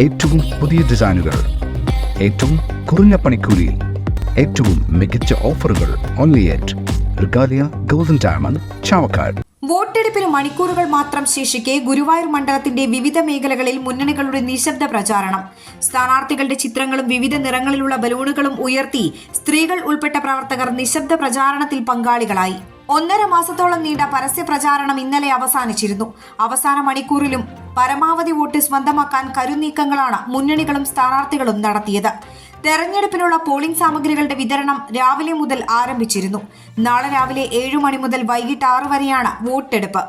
ഏറ്റവും പുതിയ ഡിസൈനുകൾ ഏറ്റവും കുറഞ്ഞ പണിക്കൂലിയിൽ ഏറ്റവും മികച്ച ഓഫറുകൾ only at Regalia golden diamond Chavakkad വോട്ടെടുപ്പിന് മണിക്കൂറുകൾ മാത്രം ശേഷിക്കെ ഗുരുവായൂർ മണ്ഡലത്തിന്റെ വിവിധ മേഖലകളിൽ മുന്നണികളുടെ നിശബ്ദ പ്രചാരണം. സ്ഥാനാർത്ഥികളുടെ ചിത്രങ്ങളും വിവിധ നിറങ്ങളിലുള്ള ബലൂണുകളും ഉയർത്തി സ്ത്രീകൾ ഉൾപ്പെട്ട പ്രവർത്തകർ നിശബ്ദ പ്രചാരണത്തിൽ പങ്കാളികളായി. ഒന്നര മാസത്തോളം നീണ്ട പരസ്യ പ്രചാരണം ഇന്നലെ അവസാനിച്ചിരുന്നു. അവസാന മണിക്കൂറിലും പരമാവധി വോട്ട് സ്വന്തമാക്കാൻ കരുനീക്കങ്ങളാണ് മുന്നണികളും സ്ഥാനാർത്ഥികളും നടത്തിയത്. തെരഞ്ഞെടുപ്പിനുള്ള പോളിംഗ് സാമഗ്രികളുടെ വിതരണം രാവിലെ മുതൽ ആരംഭിച്ചിരുന്നു. നാളെ രാവിലെ ഏഴു മണി മുതൽ വൈകിട്ട് ആറു വരെയാണ് വോട്ടെടുപ്പ്.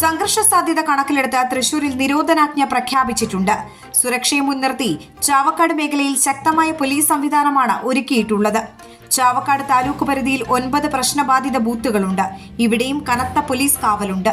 സംഘർഷ സാധ്യത കണക്കിലെടുത്ത് തൃശൂരിൽ നിരോധനാജ്ഞ പ്രഖ്യാപിച്ചിട്ടുണ്ട്. സുരക്ഷയെ മുൻനിർത്തി ചാവക്കാട് മേഖലയിൽ ശക്തമായ പോലീസ് സംവിധാനമാണ് ഒരുക്കിയിട്ടുള്ളത്. ചാവക്കാട് താലൂക്ക് പരിധിയിൽ ഒൻപത് പ്രശ്നബാധിത ബൂത്തുകളുണ്ട്. ഇവിടെയും കനത്ത പോലീസ് കാവലുണ്ട്.